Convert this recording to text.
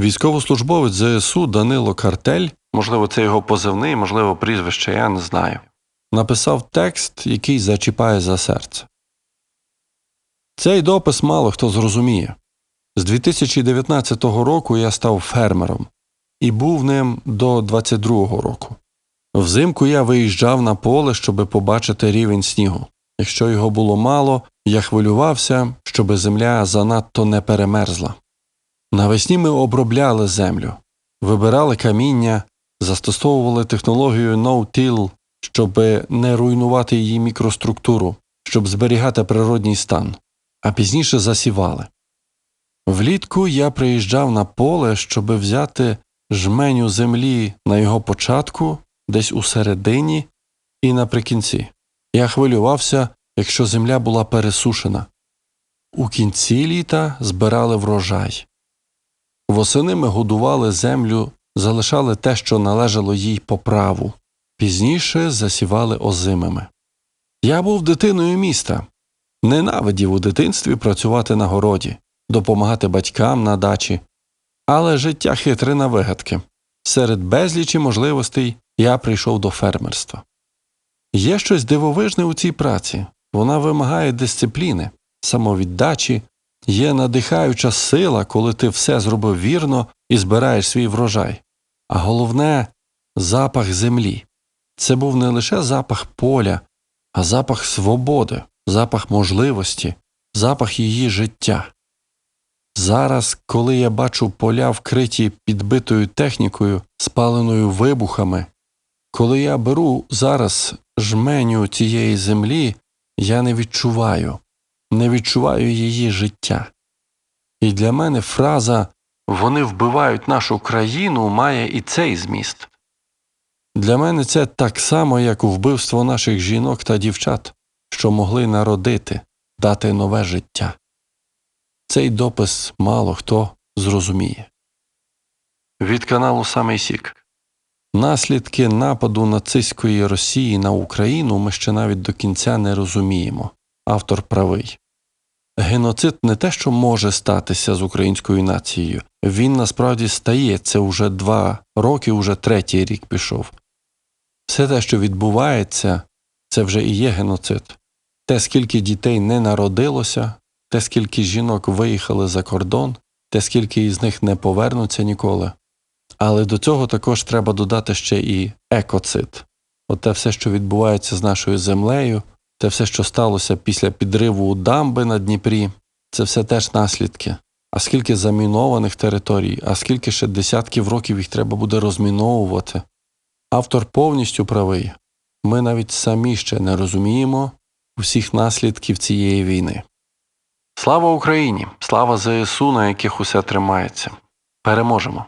Військовослужбовець ЗСУ Данило Картель, можливо, це його позивний, можливо, прізвище, я не знаю, написав текст, який зачіпає за серце. Цей допис мало хто зрозуміє. З 2019 року я став фермером і був ним до 22-го року. Взимку я виїжджав на поле, щоби побачити рівень снігу. Якщо його було мало, я хвилювався, щоби земля занадто не перемерзла. Навесні ми обробляли землю, вибирали каміння, застосовували технологію no-till, щоб не руйнувати її мікроструктуру, щоб зберігати природній стан, а пізніше засівали. Влітку я приїжджав на поле, щоб взяти жменю землі на його початку, десь у середині і наприкінці. Я хвилювався, якщо земля була пересушена. У кінці літа збирали врожай. Восени ми годували землю, залишали те, що належало їй по праву, пізніше засівали озимими. Я був дитиною міста, ненавидів у дитинстві працювати на городі, допомагати батькам на дачі, але життя хитре на вигадки. Серед безлічі можливостей я прийшов до фермерства. Є щось дивовижне у цій праці, вона вимагає дисципліни, самовіддачі, є надихаюча сила, коли ти все зробив вірно і збираєш свій врожай. А головне запах землі. Це був не лише запах поля, а запах свободи, запах можливості, запах її життя. Зараз, коли я бачу поля вкриті підбитою технікою, спаленою вибухами, коли я беру зараз жменю цієї землі, я не відчуваю, не відчуваю її життя. І для мене фраза вони вбивають нашу країну має і цей зміст. Для мене це так само, як вбивство наших жінок та дівчат, що могли народити, дати нове життя. Цей допис мало хто зрозуміє. Від каналу Самий Сік. Наслідки нападу нацистської Росії на Україну ми ще навіть до кінця не розуміємо. Автор правий. Геноцид не те, що може статися з українською нацією, він насправді стає це уже два роки, уже третій рік пішов. Все те, що відбувається, це вже і є геноцид. Те, скільки дітей не народилося, те, скільки жінок виїхали за кордон, те, скільки із них не повернуться ніколи. Але до цього також треба додати ще і екоцид. От те все, що відбувається з нашою землею, те все, що сталося після підриву дамби на Дніпрі, це все теж наслідки. А скільки замінованих територій, а скільки ще десятків років їх треба буде розміновувати. Автор повністю правий. Ми навіть самі ще не розуміємо усіх наслідків цієї війни. Слава Україні! Слава ЗСУ, на яких усе тримається. Переможемо!